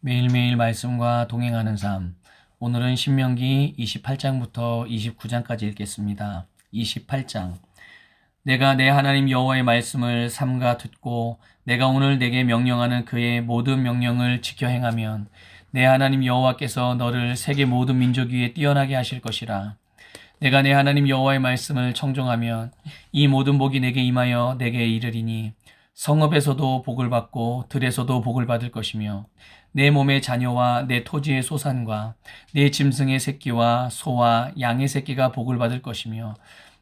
매일매일 말씀과 동행하는 삶. 오늘은 신명기 28장부터 29장까지 읽겠습니다. 28장. 내가 내 하나님 여호와의 말씀을 삼가 듣고 내가 오늘 내게 명령하는 그의 모든 명령을 지켜 행하면 내 하나님 여호와께서 너를 세계 모든 민족 위에 뛰어나게 하실 것이라. 내가 내 하나님 여호와의 말씀을 청종하면 이 모든 복이 내게 임하여 내게 이르리니 성읍에서도 복을 받고 들에서도 복을 받을 것이며 내 몸의 자녀와 내 토지의 소산과 내 짐승의 새끼와 소와 양의 새끼가 복을 받을 것이며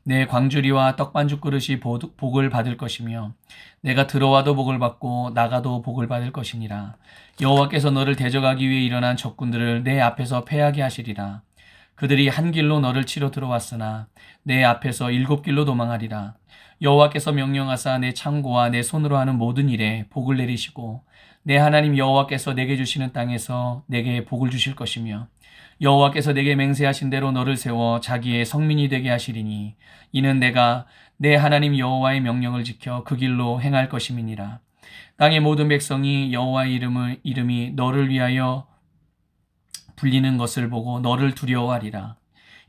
내 광주리와 떡반죽 그릇이 보- 복을 받을 것이며 내가 들어와도 복을 받고 나가도 복을 받을 것이니라. 여호와께서 너를 대적하기 위해 일어난 적군들을 내 앞에서 패하게 하시리라 그들이 한 길로 너를 치러 들어왔으나 내 앞에서 일곱 길로 도망하리라. 여호와께서 명령하사 내 창고와 내 손으로 하는 모든 일에 복을 내리시고 내 하나님 여호와께서 내게 주시는 땅에서 내게 복을 주실 것이며 여호와께서 내게 맹세하신 대로 너를 세워 자기의 성민이 되게 하시리니 이는 내가 내 하나님 여호와의 명령을 지켜 그 길로 행할 것임이니라. 땅의 모든 백성이 여호와의 이름을 이름이 너를 위하여 불리는 것을 보고 너를 두려워하리라.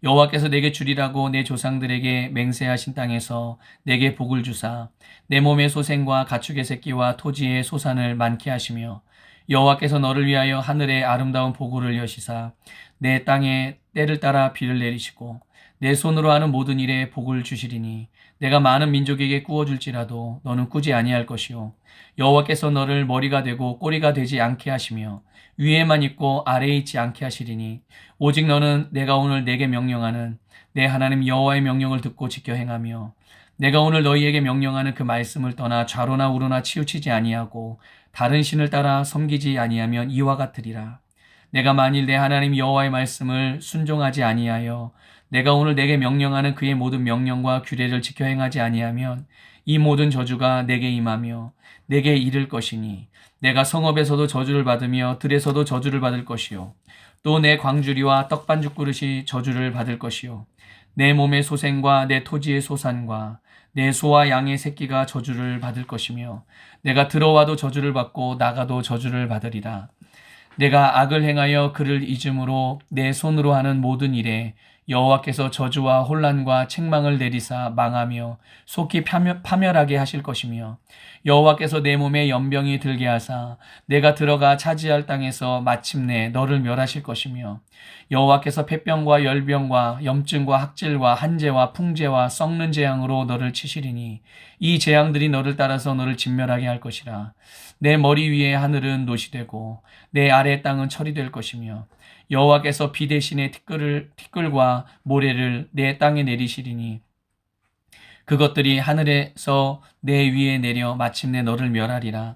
여호와께서 내게 주리라고 내 조상들에게 맹세하신 땅에서 내게 복을 주사 내 몸의 소생과 가축의 새끼와 토지의 소산을 많게 하시며 여호와께서 너를 위하여 하늘의 아름다운 보고를 여시사 내 땅에 때를 따라 비를 내리시고 내 손으로 하는 모든 일에 복을 주시리니 내가 많은 민족에게 꾸어줄지라도 너는 꾸지 아니할 것이요 여호와께서 너를 머리가 되고 꼬리가 되지 않게 하시며 위에만 있고 아래에 있지 않게 하시리니 오직 너는 내가 오늘 내게 명령하는 내 하나님 여호와의 명령을 듣고 지켜 행하며 내가 오늘 너희에게 명령하는 그 말씀을 떠나 좌로나 우로나 치우치지 아니하고 다른 신을 따라 섬기지 아니하면 이와 같으리라. 내가 만일 내 하나님 여호와의 말씀을 순종하지 아니하여 내가 오늘 내게 명령하는 그의 모든 명령과 규례를 지켜 행하지 아니하면 이 모든 저주가 내게 임하며 내게 이를 것이니 내가 성읍에서도 저주를 받으며 들에서도 저주를 받을 것이요. 또 내 광주리와 떡반죽 그릇이 저주를 받을 것이요. 내 몸의 소생과 내 토지의 소산과 내 소와 양의 새끼가 저주를 받을 것이며 내가 들어와도 저주를 받고 나가도 저주를 받으리라. 내가 악을 행하여 그를 잊음으로 내 손으로 하는 모든 일에 여호와께서 저주와 혼란과 책망을 내리사 망하며 속히 파멸, 파멸 하게 하실 것이며 여호와께서 내 몸에 연병이 들게 하사 내가 들어가 차지할 땅에서 마침내 너를 멸하실 것이며 여호와께서 폐병과 열병과 염증과 학질과 한재와 풍재와 썩는 재앙으로 너를 치시리니 이 재앙들이 너를 따라서 너를 진멸하게 할 것이라. 내 머리 위에 하늘은 노시 되고 내 아래 땅은 철이 될 것이며 여호와께서 비 대신에 티끌을 티끌과 모래를 내 땅에 내리시리니 그것들이 하늘에서 내 위에 내려 마침내 너를 멸하리라.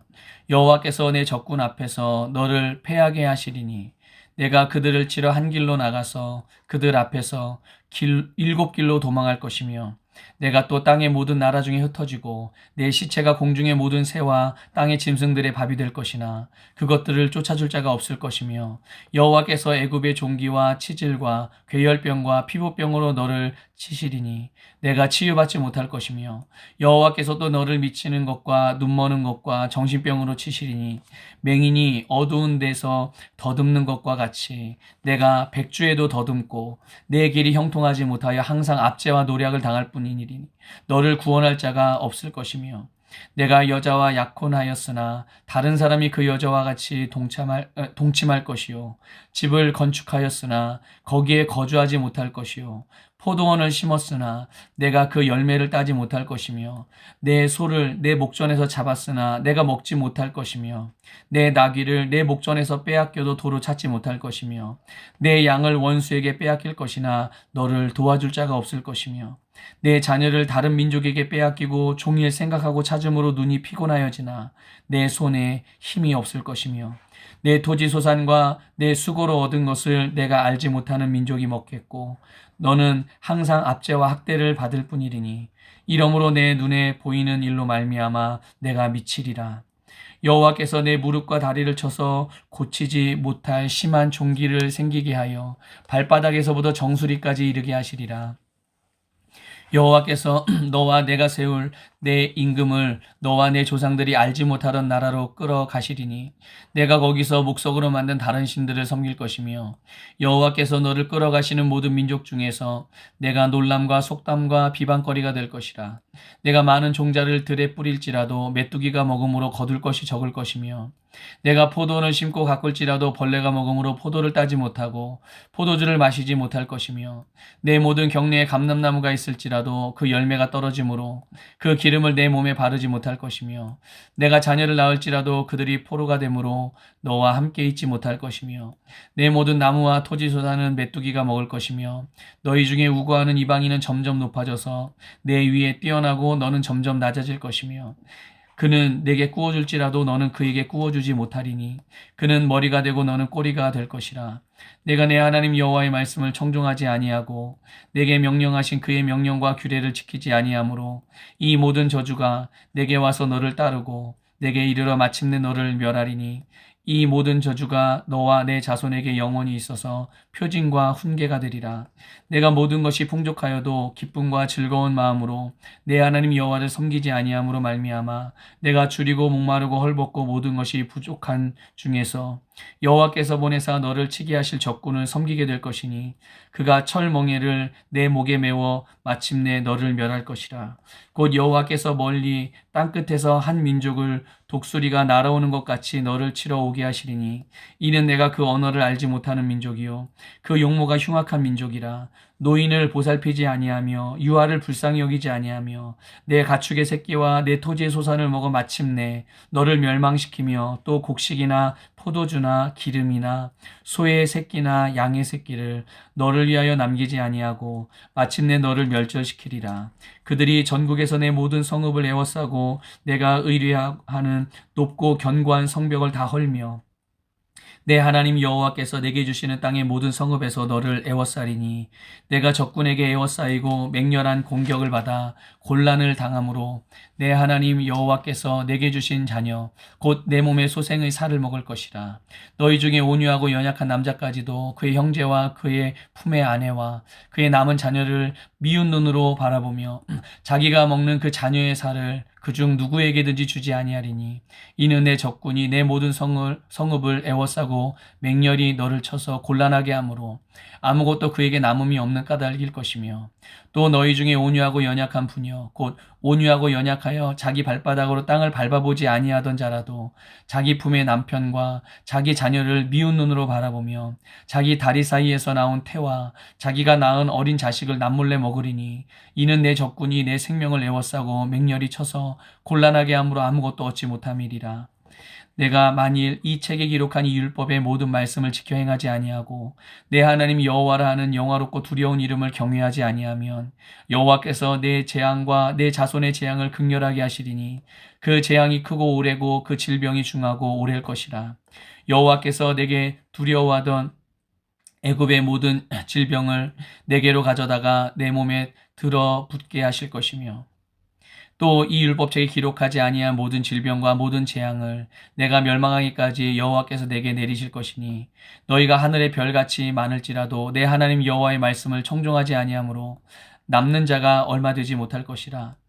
여호와께서 내 적군 앞에서 너를 패하게 하시리니 내가 그들을 치러 한 길로 나가서 그들 앞에서 길 일곱 길로 도망할 것이며 내가 또 땅의 모든 나라 중에 흩어지고 내 시체가 공중의 모든 새와 땅의 짐승들의 밥이 될 것이나 그것들을 쫓아줄 자가 없을 것이며 여호와께서 애굽의 종기와 치질과 괴열병과 피부병으로 너를 치시리니 내가 치유받지 못할 것이며 여호와께서 도 너를 미치는 것과 눈머는 것과 정신병으로 치시리니 맹인이 어두운 데서 더듬는 것과 같이 내가 백주에도 더듬고 내 길이 형통하지 못하여 항상 압제와 노략을 당할 뿐이니니 너를 구원할 자가 없을 것이며 내가 여자와 약혼하였으나 다른 사람이 그 여자와 같이 동참할, 어, 동침할 것이요. 집을 건축하였으나 거기에 거주하지 못할 것이요 포도원을 심었으나 내가 그 열매를 따지 못할 것이며 내 소를 내 목전에서 잡았으나 내가 먹지 못할 것이며 내 나귀를 내 목전에서 빼앗겨도 도로 찾지 못할 것이며 내 양을 원수에게 빼앗길 것이나 너를 도와줄 자가 없을 것이며 내 자녀를 다른 민족에게 빼앗기고 종일 생각하고 찾음으로 눈이 피곤하여지나 내 손에 힘이 없을 것이며 내 토지 소산과 내 수고로 얻은 것을 내가 알지 못하는 민족이 먹겠고 너는 항상 압제와 학대를 받을 뿐이리니 이러므로 내 눈에 보이는 일로 말미암아 내가 미치리라. 여호와께서 내 무릎과 다리를 쳐서 고치지 못할 심한 종기를 생기게 하여 발바닥에서부터 정수리까지 이르게 하시리라. 여호와께서 너와 내가 세울 내 임금을 너와 내 조상들이 알지 못하던 나라로 끌어가시리니 내가 거기서 목석으로 만든 다른 신들을 섬길 것이며 여호와께서 너를 끌어가시는 모든 민족 중에서 내가 놀람과 속담과 비방거리가 될 것이라. 내가 많은 종자를 들에 뿌릴지라도 메뚜기가 먹음으로 거둘 것이 적을 것이며 내가 포도를 심고 가꿀지라도 벌레가 먹음으로 포도를 따지 못하고 포도주를 마시지 못할 것이며 내 모든 경내에 감람나무가 있을지라도 그 열매가 떨어지므로 그 기름을 내 몸에 바르지 못할 것이며 내가 자녀를 낳을지라도 그들이 포로가 되므로 너와 함께 있지 못할 것이며 내 모든 나무와 토지 소산은 메뚜기가 먹을 것이며 너희 중에 우고하는 이방인은 점점 높아져서 내 위에 뛰어나고 너는 점점 낮아질 것이며 그는 내게 구워줄지라도 너는 그에게 구워주지 못하리니 그는 머리가 되고 너는 꼬리가 될 것이라. 내가 내 하나님 여호와의 말씀을 청종하지 아니하고 내게 명령하신 그의 명령과 규례를 지키지 아니하므로 이 모든 저주가 내게 와서 너를 따르고 내게 이르러 마침내 너를 멸하리니 이 모든 저주가 너와 내 자손에게 영원히 있어서 표징과 훈계가 되리라. 내가 모든 것이 풍족하여도 기쁨과 즐거운 마음으로 내 하나님 여호와를 섬기지 아니함으로 말미암아 내가 줄이고 목마르고 헐벗고 모든 것이 부족한 중에서 여호와께서 보내사 너를 치게 하실 적군을 섬기게 될 것이니 그가 철멍에를 내 목에 메워 마침내 너를 멸할 것이라. 곧 여호와께서 멀리 땅 끝에서 한 민족을 독수리가 날아오는 것 같이 너를 치러 오게 하시리니 이는 내가 그 언어를 알지 못하는 민족이요. 그 용모가 흉악한 민족이라 노인을 보살피지 아니하며 유아를 불쌍히 여기지 아니하며 내 가축의 새끼와 내 토지의 소산을 먹어 마침내 너를 멸망시키며 또 곡식이나 포도주나 기름이나 소의 새끼나 양의 새끼를 너를 위하여 남기지 아니하고 마침내 너를 멸절시키리라. 그들이 전국에서 내 모든 성읍을 에워싸고 내가 의뢰하는 높고 견고한 성벽을 다 헐며 내 하나님 여호와께서 내게 주시는 땅의 모든 성읍에서 너를 애워싸리니 내가 적군에게 애워싸이고 맹렬한 공격을 받아 곤란을 당함으로 내 하나님 여호와께서 내게 주신 자녀 곧 내 몸의 소생의 살을 먹을 것이라. 너희 중에 온유하고 연약한 남자까지도 그의 형제와 그의 품의 아내와 그의 남은 자녀를 미운 눈으로 바라보며 자기가 먹는 그 자녀의 살을 그중 누구에게든지 주지 아니하리니 이는 내 적군이 내 모든 성을, 성읍을 애워싸고 맹렬히 너를 쳐서 곤란하게 하므로 아무것도 그에게 남음이 없는 까닭일 것이며 또 너희 중에 온유하고 연약한 분이여 곧 온유하고 연약하여 자기 발바닥으로 땅을 밟아보지 아니하던 자라도 자기 품의 남편과 자기 자녀를 미운 눈으로 바라보며 자기 다리 사이에서 나온 태와 자기가 낳은 어린 자식을 남몰래 먹으리니 이는 내 적군이 내 생명을 애워싸고 맹렬히 쳐서 곤란하게 함으로 아무것도 얻지 못함이리라. 내가 만일 이 책에 기록한 이 율법의 모든 말씀을 지켜 행하지 아니하고 내 하나님 여호와라 하는 영화롭고 두려운 이름을 경외하지 아니하면 여호와께서 내 재앙과 내 자손의 재앙을 극렬하게 하시리니 그 재앙이 크고 오래고 그 질병이 중하고 오래일 것이라. 여호와께서 내게 두려워하던 애굽의 모든 질병을 내게로 가져다가 내 몸에 들어 붙게 하실 것이며 또 이 율법책에 기록하지 아니한 모든 질병과 모든 재앙을 내가 멸망하기까지 여호와께서 내게 내리실 것이니 너희가 하늘의 별같이 많을지라도 내 하나님 여호와의 말씀을 청종하지 아니하므로 남는 자가 얼마 되지 못할 것이라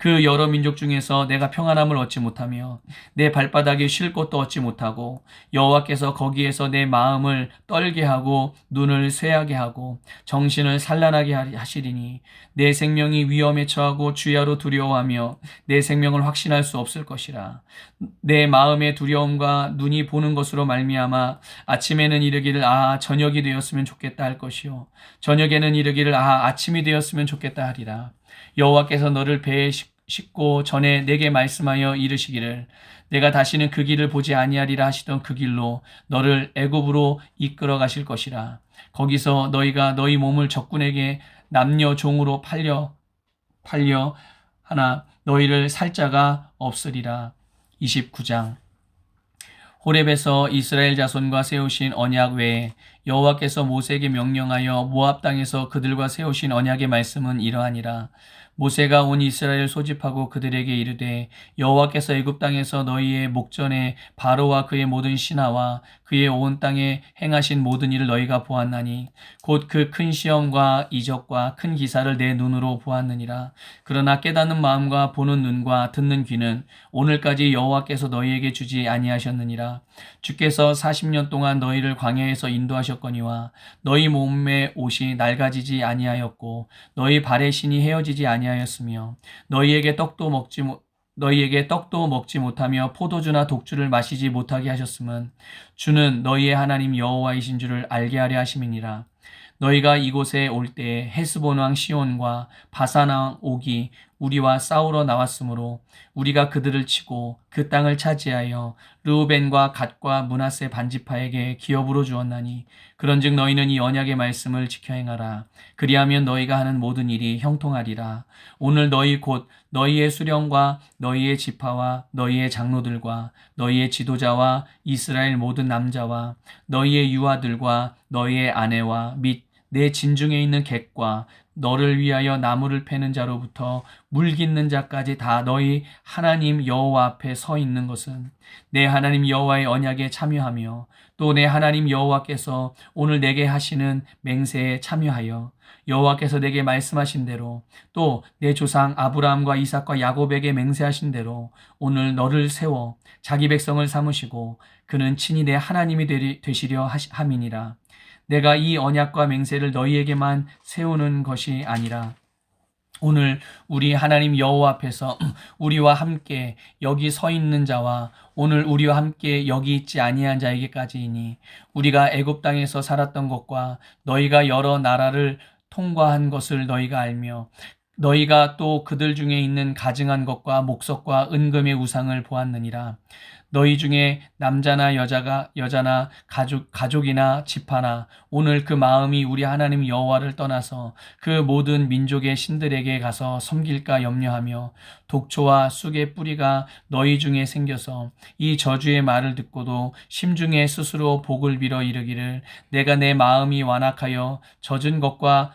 그 여러 민족 중에서 내가 평안함을 얻지 못하며 내 발바닥에 쉴 곳도 얻지 못하고 여호와께서 거기에서 내 마음을 떨게 하고 눈을 쇠하게 하고 정신을 산란하게 하시리니 내 생명이 위험에 처하고 주야로 두려워하며 내 생명을 확신할 수 없을 것이라. 내 마음의 두려움과 눈이 보는 것으로 말미암아 아침에는 이르기를 아 저녁이 되었으면 좋겠다 할 것이요. 저녁에는 이르기를 아 아침이 되었으면 좋겠다 하리라 여호와께서 너를 배에 싣고 전에 내게 말씀하여 이르시기를 내가 다시는 그 길을 보지 아니하리라 하시던 그 길로 너를 애굽으로 이끌어 가실 것이라. 거기서 너희가 너희 몸을 적군에게 남녀 종으로 팔려 팔려 하나 너희를 살 자가 없으리라. 29장. 호렙에서 이스라엘 자손과 세우신 언약 외에 여호와께서 모세에게 명령하여 모압 땅에서 그들과 세우신 언약의 말씀은 이러하니라. 모세가 온 이스라엘 소집하고 그들에게 이르되 여호와께서 애굽 땅에서 너희의 목전에 바로와 그의 모든 신하와 그의 온 땅에 행하신 모든 일을 너희가 보았나니 곧 그 큰 시험과 이적과 큰 기사를 내 눈으로 보았느니라 그러나 깨닫는 마음과 보는 눈과 듣는 귀는 오늘까지 여호와께서 너희에게 주지 아니하셨느니라 주께서 40년 동안 너희를 광야에서 인도하셨거니와 너희 몸의 옷이 낡아지지 아니하였고 너희 발의 신이 헤어지지 아니하였으며 너희에게 떡도 먹지 못 너희에게 떡도 먹지 못하며 포도주나 독주를 마시지 못하게 하셨음은 주는 너희의 하나님 여호와이신 줄을 알게 하려 하심이니라. 너희가 이곳에 올때 헤스본 왕 시온과 바산 왕 옥이 우리와 싸우러 나왔으므로 우리가 그들을 치고 그 땅을 차지하여 르우벤과 갓과 문하세 반지파에게 기업으로 주었나니 그런즉 너희는 이 언약의 말씀을 지켜 행하라. 그리하면 너희가 하는 모든 일이 형통하리라. 오늘 너희 곧 너희의 수령과 너희의 지파와 너희의 장로들과 너희의 지도자와 이스라엘 모든 남자와 너희의 유아들과 너희의 아내와 및 내 진중에 있는 객과 너를 위하여 나무를 패는 자로부터 물 깃는 자까지 다 너희 하나님 여호와 앞에 서 있는 것은 내 하나님 여호와의 언약에 참여하며 또 내 하나님 여호와께서 오늘 내게 하시는 맹세에 참여하여 여호와께서 내게 말씀하신 대로 또 내 조상 아브라함과 이삭과 야곱에게 맹세하신 대로 오늘 너를 세워 자기 백성을 삼으시고 그는 친히 내 하나님이 되시려 함이니라. 내가 이 언약과 맹세를 너희에게만 세우는 것이 아니라 오늘 우리 하나님 여호와 앞에서 우리와 함께 여기 서 있는 자와 오늘 우리와 함께 여기 있지 아니한 자에게까지이니 우리가 애굽 땅에서 살았던 것과 너희가 여러 나라를 통과한 것을 너희가 알며 너희가 또 그들 중에 있는 가증한 것과 목석과 은금의 우상을 보았느니라. 너희 중에 남자나 여자가 여자나 가족 가족이나 집하나 오늘 그 마음이 우리 하나님 여호와를 떠나서 그 모든 민족의 신들에게 가서 섬길까 염려하며 독초와 쑥의 뿌리가 너희 중에 생겨서 이 저주의 말을 듣고도 심중에 스스로 복을 빌어 이르기를 내가 내 마음이 완악하여 젖은 것과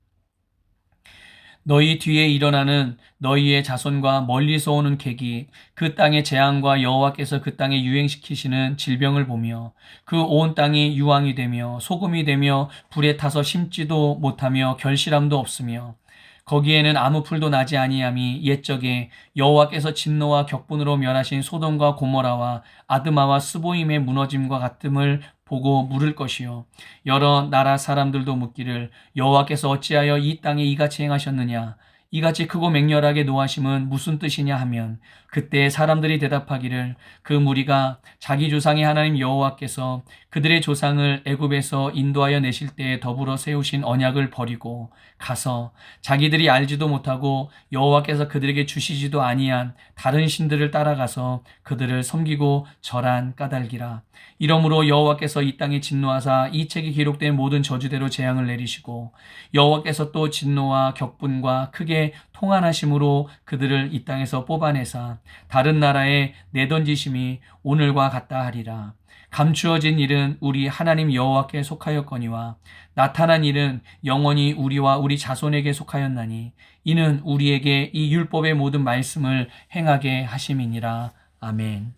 너희 뒤에 일어나는 너희의 자손과 멀리서 오는 객이 그 땅의 재앙과 여호와께서 그 땅에 유행시키시는 질병을 보며 그 온 땅이 유황이 되며 소금이 되며 불에 타서 심지도 못하며 결실함도 없으며 거기에는 아무 풀도 나지 아니함이 옛적에 여호와께서 진노와 격분으로 멸하신 소돔과 고모라와 아드마와 스보임의 무너짐과 같음을 보고 물을 것이요. 여러 나라 사람들도 묻기를 여호와께서 어찌하여 이 땅에 이같이 행하셨느냐 이같이 크고 맹렬하게 노하심은 무슨 뜻이냐 하면 그때 사람들이 대답하기를 그 무리가 자기 조상의 하나님 여호와께서 그들의 조상을 애굽에서 인도하여 내실 때에 더불어 세우신 언약을 버리고 가서 자기들이 알지도 못하고 여호와께서 그들에게 주시지도 아니한 다른 신들을 따라가서 그들을 섬기고 절한 까닭이라. 이러므로 여호와께서 이 땅에 진노하사 이 책에 기록된 모든 저주대로 재앙을 내리시고 여호와께서 또 진노와 격분과 크게 통한하심으로 그들을 이 땅에서 뽑아내사 다른 나라에 내던지심이 오늘과 같다 하리라. 감추어진 일은 우리 하나님 여호와께 속하였거니와 나타난 일은 영원히 우리와 우리 자손에게 속하였나니 이는 우리에게 이 율법의 모든 말씀을 행하게 하심이니라. 아멘.